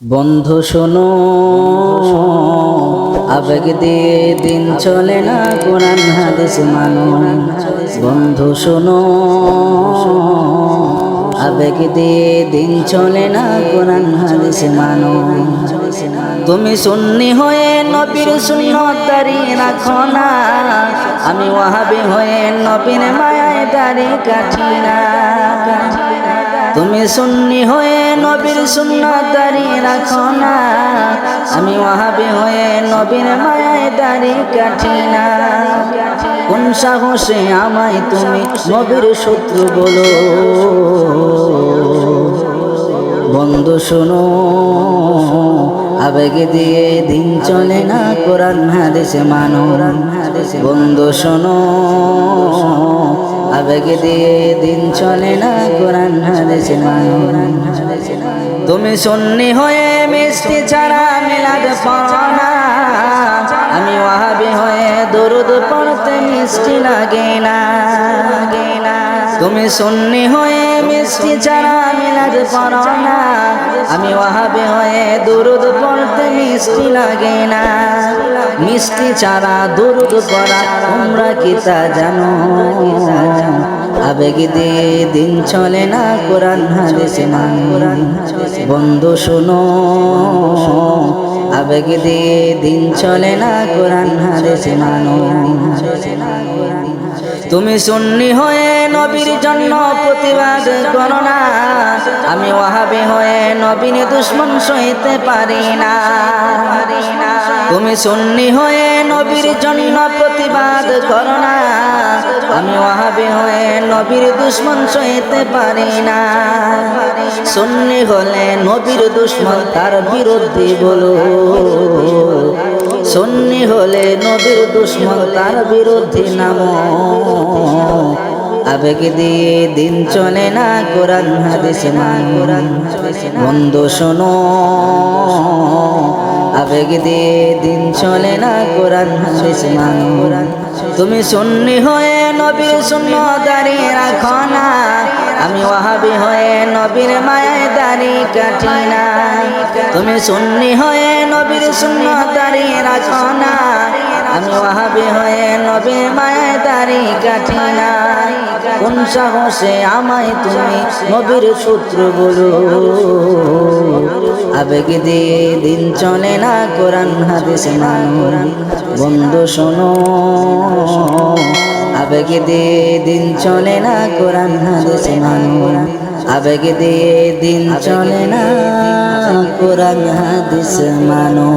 বন্ধু শোনো, আবেগ দিয়ে দিন চলে না, কোরআন, হাদিস মানো। বন্ধু শোনো, আবেগ দিয়ে দিন চলে না, কোরআন, হাদিস মানো। তুমি সুন্নি হয়ে নবীর সুন্নত দাঁড়িয়ে রাখো না। আমি ওয়াহাবি হয়ে নবীর মায়ায় দাঁড়িয়ে কাঠি না। তুমি সুন্নি হয়ে নবীর সুন্নত দাঁড়িয়ে রাখো না। আমি ওয়াহাবি হয়ে নবীর মায়ায় দাঁড়িয়ে কাঠি না। কোন সাহসে আমায় তুমি নবীর শত্রু বলো? বন্ধু শোনো, আবেগে দিয়ে দিন চলে না, কোরআন হাদিসে মানো। বন্ধু শোনো আবেগ দিয়ে দিন চলে না, কোরআন, হাদিসে তুমি সুন্নি হয়ে মিষ্টি ছাড়া মিলাদ পড়ো আমি ওয়াহাবি হয়ে দরুদ পড়তে মিষ্টি লাগে না। তুমি সুন্নি হয়ে মিষ্টি ছাড়া মিলাদ পড়ো আমি ওয়াহাবি হয়ে দুরুদ পড়তে মিষ্টি লাগে না। মিষ্টি ছাড়া দুরুদ পড়া তোমরা কি তা জানো? আবেগ দিয়ে দিন চলে না, কোরআন, হাদিস মান বন্ধু, শোনো। আবেগ দিয়ে দিন চলে না, কোরআন, হাদিস মানো তুমি সুন্নি হয়ে নবীর জন্য প্রতিবাদ করো না। আমি ওয়াহাবি হয়ে নবীন দুশ্মন সইতে পারি না। তুমি সুন্নি হয়ে নবীর জন্য প্রতিবাদ করো না। আমি ওয়াহাবি হয়ে নবীর দুশ্মন সইতে পারি না। সুন্নি হলে নবীর দুশ্মন তার বিরুদ্ধে বলো। সুন্নি হলে নবীর দুশ্মন তার বিরুদ্ধে নাম। আবেগ দিয়ে দিন চলে না, কোরআন, হাদিস মান। বন্ধু, শোনো। আবেগ দিয়ে দিন চলে না, কোরআন, হাদিস তুমি সুন্নি হয়ে নবীর শূন্য দাঁড়িয়ে রাখো না। নবীর মায়ায় দাঁড়িয়ে কাটি না তুমি সুন্নি হয়ে নবীর শূন্য দাঁড়িয়ে রাখো না আমি ওয়াহাবি হয়ে নবীর মায়ায় দাঁড়িয়ে কাটি না কোন সাহসে আমায় তুমি নবীর সূত্র বলো আবেগ দিয়ে দিন চলে না কোরআন, হাদিস মানো বন্ধু শোনো। আবেগ দিয়ে দিন চলে না কোরআন, হাদিস মানো আবেগে দিয়ে দিন চলে না কোরআন, হাদিস মানো